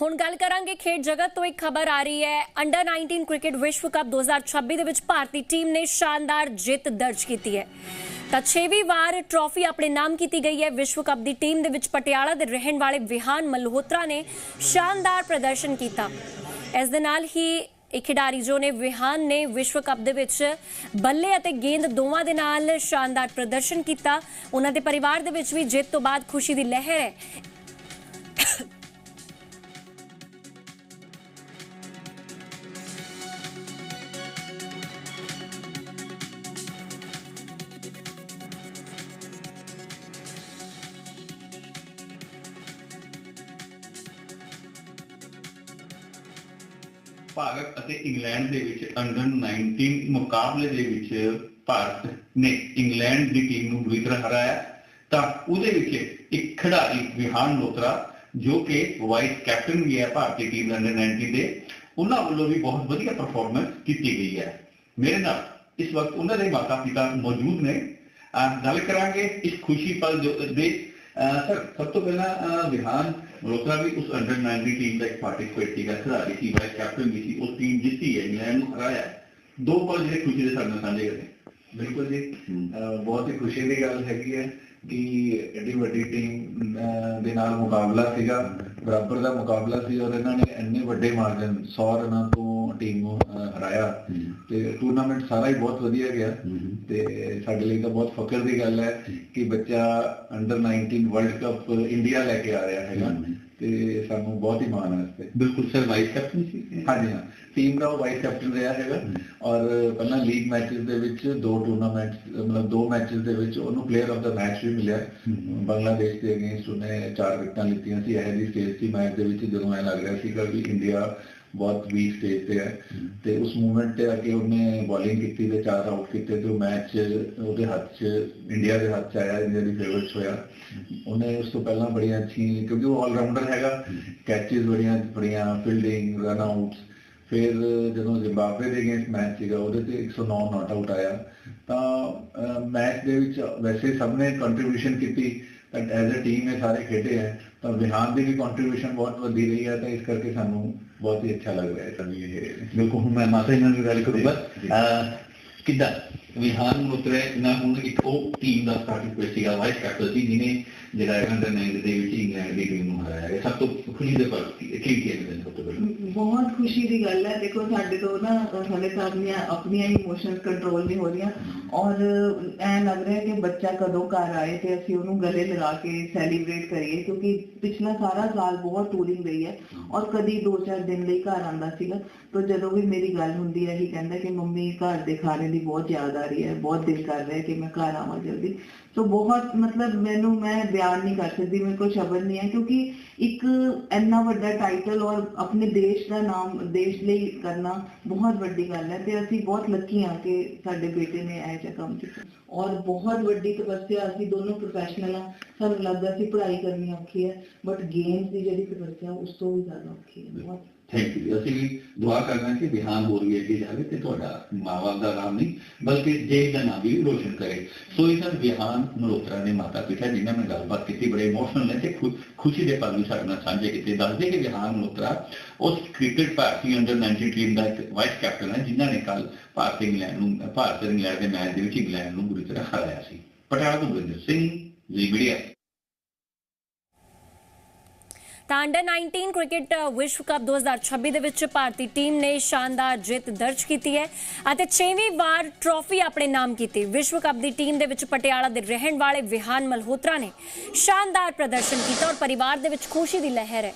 ਹੁਣ ਗੱਲ ਕਰਾਂਗੇ ਖੇਡ ਜਗਤ ਤੋਂ ਇੱਕ ਖਬਰ ਆ ਰਹੀ ਹੈ। ਅੰਡਰ 19 ਕ੍ਰਿਕਟ ਵਿਸ਼ਵ ਕੱਪ 2026 ਦੇ ਵਿੱਚ ਭਾਰਤੀ ਟੀਮ ਨੇ ਸ਼ਾਨਦਾਰ ਜਿੱਤ ਦਰਜ ਕੀਤੀ ਹੈ। ਤਾਂ 6ਵੀਂ ਵਾਰ ਟਰਾਫੀ ਆਪਣੇ ਨਾਮ ਕੀਤੀ ਗਈ ਹੈ। ਵਿਸ਼ਵ ਕੱਪ ਦੀ ਟੀਮ ਦੇ ਵਿੱਚ ਪਟਿਆਲਾ ਦੇ ਰਹਿਣ ਵਾਲੇ ਵਿਹਾਨ ਮਲਹੋਤਰਾ ਨੇ ਸ਼ਾਨਦਾਰ ਪ੍ਰਦਰਸ਼ਨ ਕੀਤਾ। ਇਸ ਦੇ ਨਾਲ ਹੀ ਇੱਕ ਖਿਡਾਰੀ ਜੋ ਨੇ ਵਿਹਾਨ ਨੇ ਵਿਸ਼ਵ ਕੱਪ ਦੇ ਵਿੱਚ ਬੱਲੇ ਅਤੇ ਗੇਂਦ ਦੋਵਾਂ ਦੇ ਨਾਲ ਸ਼ਾਨਦਾਰ ਪ੍ਰਦਰਸ਼ਨ ਕੀਤਾ। ਉਹਨਾਂ ਦੇ ਪਰਿਵਾਰ ਦੇ ਵਿੱਚ ਵੀ ਜਿੱਤ ਤੋਂ ਬਾਅਦ ਖੁਸ਼ੀ ਦੀ ਲਹਿਰ ਹੈ। ਭਾਰਤ ਅਤੇ ਇੰਗਲੈਂਡ ਦੇ ਵਿੱਚ ਅੰਡਰ 19 ਮੁਕਾਬਲੇ ਦੇ ਵਿੱਚ ਭਾਰਤ ਨੇ ਇੰਗਲੈਂਡ ਦੀ ਟੀਮ ਨੂੰ ਬੁਰੀ ਤਰ੍ਹਾਂ ਹਰਾਇਆ। ਤਾਂ ਉਹਦੇ ਵਿੱਚ ਇੱਕ ਖਿਡਾਰੀ ਵਿਹਾਨ ਲੋਤਰਾ ਜੋ ਕਿ ਵਾਈਸ ਕੈਪਟਨ ਵੀ ਹੈ ਭਾਰਤੀ ਟੀਮ ਅੰਡਰ 19 ਦੇ, ਉਹਨਾਂ ਵੱਲੋਂ ਵੀ ਬਹੁਤ ਵਧੀਆ ਪਰਫਾਰਮੈਂਸ ਕੀਤੀ ਗਈ ਹੈ। ਮੇਰੇ ਨਾਲ ਇਸ ਵਕਤ ਉਹਨਾਂ ਦੇ ਮਾਤਾ ਪਿਤਾ ਮੌਜੂਦ ਨੇ। ਗੱਲ ਕਰਾਂਗੇ ਇਸ ਖੁਸ਼ੀ ਪਲ ਦੇ। ਸਰ, ਸਭ ਤੋਂ ਪਹਿਲਾਂ ਵਿਹਾਨ ਮਲਹੋਤਰਾ ਵੀ ਉਸ ਅੰਡਰ 19 ਟੀਮ ਦਾ ਇੱਕ ਪਾਰਟਿਸਿਪੇਟ ਸੀਗਾ ਖਿਡਾਰੀ ਸੀ ਵਾਈਸ ਕੈਪਟਨ ਵੀ ਸੀ ਉਸ ਟੀਮ ਜਿੱਤੀ ਹੈ ਇੰਗਲੈਂਡ ਨੂੰ ਹਰਾਇਆ ਦੋ ਪਲ ਜਿਹੜੇ ਖੁਸ਼ੀ ਦੇ ਸਾਡੇ ਨਾਲ ਸਾਂਝੇ ਕਰੇ ਬਿਲਕੁਲ ਜੀ। ਬਹੁਤ ਹੀ ਖੁਸ਼ੀ ਦੀ ਗੱਲ ਹੈਗੀ ਹੈ ਕਿ ਐਡੀ ਵੱਡੀ ਟੀਮ ਦੇ ਨਾਲ ਮੁਕਾਬਲਾ ਸੀਗਾ ਬਰਾਬਰ ਦਾ ਮੁਕਾਬਲਾ ਸੀ ਔਰ ਇਹਨਾਂ ਨੇ ਇੰਨੇ ਵੱਡੇ ਮਾਰਜਨ 100 ਰਨਾਂ ਤੋਂ ਟੀਮ ਨੂੰ ਹਰਾਇਆ। ਤੇ ਟੂਰਨਾਮੈਂਟ ਸਾਰਾ ਹੀ ਬਹੁਤ ਵਧੀਆ ਗਿਆ। ਤੇ ਸਾਡੇ ਲਈ ਤਾਂ ਬਹੁਤ ਫਖਰ ਦੀ ਗੱਲ ਹੈ ਕਿ ਬੱਚਾ ਅੰਡਰ 19 ਵਰਲਡ ਕੱਪ ਇੰਡੀਆ ਲੈ ਕੇ ਆ ਰਿਹਾ ਹੈਗਾ। ਤੇ ਸਾਨੂੰ ਬਹੁਤ ਹੀ ਮਾਣ ਹੈ ਇਸ ਤੇ। ਬਿਲਕੁਲ ਸਰ ਵਾਈਸ ਕੈਪਟਨ ਸੀ ਹਾਂਜੀ ਹਾਂ। ਟੀਮ ਦਾ ਵਾਈਸ ਕੈਪਟਨ ਰਿਹਾ ਹੈਗਾ। ਔਰ ਪਹਿਲਾਂ ਲੀਗ ਮੈਚਸ ਦੇ ਵਿੱਚ ਦੋ ਟੂਰਨਾਮੈਂਟਸ ਮਤਲਬ ਦੋ ਮੈਚਸ ਦੇ ਵਿੱਚ ਉਹਨੂੰ ਪਲੇਅਰ ਆਫ ਦਾ ਮੈਚ ਵੀ ਮਿਲਿਆ। ਬੰਗਲਾਦੇਸ਼ ਦੇ ਅਗੇਂਸਟ ਉਹਨੇ ਚਾਰ ਵਿਕਟਾਂ ਲਿੱਤੀਆਂ ਸੀ। ਇਹ ਦੀ ਸਟੇਜ ਸੀ ਮੈਚ ਦੇ ਵਿੱਚ ਜਦੋਂ ਐ ਲੱਗ ਰਿਹਾ ਸੀ ਕਿ ਵੀ ਇੰਡੀਆ ਬਹੁਤ ਵੀਕ ਸਟੇਜ ਤੇ ਹੈ। ਤੇ ਉਸ ਮੂਵਮੈਂਟ ਤੇ ਆ ਕੇ ਉਹਨੇ ਬੋਲਿੰਗ ਕੀਤੀ ਤੇ ਚਾਰ ਆਊਟ ਕੀਤੇ ਤੇ ਉਹ ਮੈਚ ਉਹਦੇ ਹੱਥ 'ਚ ਇੰਡੀਆ ਦੇ ਹੱਥ 'ਚ ਆਇਆ ਇੰਡੀਆ ਦੀ ਫੇਵਰਿਟ ਹੋਇਆ। ਉਹਨੇ ਉਸ ਤੋਂ ਪਹਿਲਾਂ ਬੜੀਆਂ ਅੱਛੀ ਕਿਉਂਕਿ ਉਹ ਆਲਰਾਊਂਡਰ ਹੈਗਾ। ਕੈਚਸ ਬੜੀਆਂ ਬੜੀਆਂ ਫੀਲਡਿੰਗ ਰਨ ਆਊਟਸ ਫਿਰ ਜਦੋਂ ਜ਼ਿੰਬਾਬਵੇ ਦੇ ਅਗੇਂਸਟ ਮੈਚ ਸੀਗਾ ਉਹਦੇ ਤੇ 109 ਨਾਟ ਆਊਟ ਆਇਆ। ਤਾਂ ਮੈਚ ਦੇ ਵਿੱਚ ਵੈਸੇ ਸਭ ਨੇ ਕੰਟਰੀਬਿਊਸ਼ਨ ਕੀਤੀ। ਬਟ ਐਜ਼ ਅ ਟੀਮ ਇਹ ਸਾਰੇ ਖੇਡੇ ਹੈ ਤਾਂ ਵਿਹਾਨ ਦੀ ਵੀ ਕੰਟਰੀਬਿਊਸ਼ਨ ਬਹੁਤ ਵੱਡੀ ਰਹੀ ਹੈ ਤਾਂ ਇਸ ਕਰਕੇ ਸਾਨੂੰ ਬਹੁਤ ਹੀ ਅੱਛਾ ਲੱਗ ਰਿਹਾ ਹੈ ਸਾਨੂੰ ਇਹ। ਬਿਲਕੁਲ ਹੁਣ ਮੈਂ ਮਾਤਾ ਜੀ ਨਾਲ ਗੱਲ ਕਰੂੰਗਾ। ਕਿੱਦਾਂ? ਵਿਹਾਨ ਮਲਹੋਤਰਾ ਨਾ ਹੁਣ ਇੱਕ ਉਹ ਟੀਮ ਦਾ ਪਾਰਟਿਸਿਪੇਟ ਸੀਗਾ ਵਾਈਸ ਕੈਪਟਨ ਸੀ ਜਿਹਨੇ ਜਿਹੜਾ ਅੰਡਰ 19 ਦੇ ਵਿੱਚ ਇੰਗਲੈਂਡ ਦੀ ਟੀਮ ਨੂੰ ਹਰਾਇਆ ਹੈ ਸਭ ਤੋਂ ਖੁਸ਼ੀ ਦੇ ਪਲ ਸੀ ਕੀ ਕੀ ਹੈ ਸਭ ਤੋਂ ਬਹੁਤ ਖੁਸ਼ੀ ਦੀ ਗੱਲ ਹੈ। ਦੇਖੋ, ਸਾਡੇ ਤੋਂ ਨਾ, ਸਾਡੇ ਤਾਂ ਆਪਣੀਆਂ ਇਮੋਸ਼ਨਸ ਕੰਟਰੋਲ ਨਹੀਂ ਹੋ ਰਹੀਆਂ। ਔਰ ਐ ਲੱਗ ਰਿਹਾ ਕਿ ਬੱਚਾ ਕਦੋਂ ਘਰ ਆਏ ਤੇ ਅਸੀਂ ਉਹਨੂੰ ਗਲੇ ਲਗਾ ਕੇ ਸੈਲੀਬ੍ਰੇਟ ਕਰੀਏ, ਕਿਉਂਕਿ ਪਿਛਲਾ ਸਾਰਾ ਸਾਲ ਬਹੁਤ ਟੂਰਿੰਗ ਰਹੀ ਹੈ। ਔਰ ਕਦੀ 2-4 ਦਿਨ ਲਈ ਘਰ ਆਂਦਾ ਸੀਗਾ। ਤਾਂ ਜਦੋਂ ਵੀ ਮੇਰੀ ਗੱਲ ਹੁੰਦੀ ਹੈ, ਇਹ ਕਹਿੰਦਾ ਕਿ ਮੰਮੀ ਘਰ ਦੇ ਖਾਣੇ ਦੀ ਬਹੁਤ ਯਾਦ ਆ ਰਹੀ ਹੈ, ਬਹੁਤ ਦਿਲ ਕਰ ਰਿਹਾ ਕਿ ਮੈਂ ਘਰ ਆਵਾਂ ਜਲਦੀ। ਸੋ ਬਹੁਤ ਮਤਲਬ ਮੈਨੂੰ, ਮੈਂ ਬਿਆਨ ਨਹੀਂ ਕਰ ਸਕਦੀ, ਮੇਰੇ ਕੋਲ ਸ਼ਬਦ ਨਹੀਂ ਹੈ, ਕਿਉਂਕਿ ਇੱਕ ਇੰਨਾ ਵੱਡਾ ਟਾਈਟਲ ਔਰ ਆਪਣੇ ਦੇਸ਼ ਦਾ ਨਾਮ, ਦੇਸ਼ ਲਈ ਕਰਨਾ ਬਹੁਤ ਵੱਡੀ ਗੱਲ ਹੈ ਤੇ ਅਸੀਂ ਬਹੁਤ ਲੱਕੀ ਹਾਂ ਕਿ ਸਾਡੇ ਬੇਟੇ ਨੇ ਇਹ ਜਿਹਾ ਕੰਮ ਕੀਤਾ। ਔਰ ਬਹੁਤ ਵੱਡੀ ਤਪੱਸਿਆ, ਅਸੀਂ ਦੋਨੋਂ ਪ੍ਰੋਫੈਸ਼ਨਲ ਹਾਂ, ਸਾਨੂੰ ਲੱਗਦਾ ਸੀ ਪੜ੍ਹਾਈ ਕਰਨੀ ਔਖੀ ਹੈ ਬਟ ਗੇਮਸ ਦੀ ਜਿਹੜੀ ਤਪੱਸਿਆ, ਉਸ ਤੋਂ ਵੀ ਜ਼ਿਆਦਾ ਔਖੀ ਹੈ, ਬਹੁਤ। ਥੈਂਕ ਯੂ ਅਸੀਂ ਵੀ ਦੁਆ ਕਰਨਾ ਕਿ ਵਿਹਾਨ ਹੋ ਰਹੀ ਅੱਗੇ ਜਾਵੇ ਤੇ ਤੁਹਾਡਾ ਮਾਂ-ਬਾਪ ਦਾ ਨਾਮ ਨਹੀਂ, ਬਲਕਿ ਦੇਸ਼ ਦਾ ਨਾਮ ਵੀ ਰੋਸ਼ਨ ਕਰੇ। ਸੋ ਇਹ ਸਨ ਵਿਹਾਨ ਮਲਹੋਤਰਾ ਨੇ ਮਾਤਾ ਪਿਤਾ ਜਿਨ੍ਹਾਂ ਨਾਲ ਗੱਲਬਾਤ ਕੀਤੀ, ਬੜੇ ਇਮੋਸ਼ਨਲ ਨੇ ਤੇ ਖੁਸ਼ੀ ਦੇ ਪਲ ਵੀ ਸਾਡੇ ਨਾਲ ਸਾਂਝੇ ਕੀਤੇ। ਦੱਸਦੇ ਕਿ ਵਿਹਾਨ ਮਲਹੋਤਰਾ ਉਸ ਕ੍ਰਿਕਟ ਭਾਰਤੀ ਅੰਡਰ 19 ਟੀਮ ਦਾ ਇੱਕ ਵਾਈਸ ਕੈਪਟਨ ਹੈ, ਜਿਨ੍ਹਾਂ ਨੇ ਕੱਲ ਭਾਰਤ ਇੰਗਲੈਂਡ ਨੂੰ, ਭਾਰਤ ਇੰਗਲੈਂਡ ਦੇ ਮੈਚ ਦੇ ਵਿੱਚ ਇੰਗਲੈਂਡ ਨੂੰ ਬੁਰੀ ਤਰ੍ਹਾਂ ਹਰਾਇਆ ਸੀ। ਪਟਿਆਲਾ ਤੋਂ ਗੁਰਿੰਦਰ ਸਿੰਘ ਜੀ ਮੀਡੀਆ ਤਾਂ ਅੰਡਰ 19 ਕ੍ਰਿਕਟ ਵਿਸ਼ਵ ਕੱਪ 2026 ਦੇ ਵਿੱਚ ਭਾਰਤੀ ਟੀਮ ਨੇ ਸ਼ਾਨਦਾਰ ਜਿੱਤ ਦਰਜ ਕੀਤੀ ਹੈ ਅਤੇ 6ਵੀਂ ਵਾਰ ਟਰੋਫੀ ਆਪਣੇ ਨਾਮ ਕੀਤੀ। ਵਿਸ਼ਵ ਕੱਪ ਦੀ ਟੀਮ ਦੇ ਵਿੱਚ ਪਟਿਆਲਾ ਦੇ ਰਹਿਣ ਵਾਲੇ ਵਿਹਾਨ ਮਲਹੋਤਰਾ ਨੇ ਸ਼ਾਨਦਾਰ ਪ੍ਰਦਰਸ਼ਨ ਕੀਤਾ ਔਰ ਪਰਿਵਾਰ ਦੇ ਵਿੱਚ ਖੁਸ਼ੀ ਦੀ ਲਹਿਰ ਹੈ।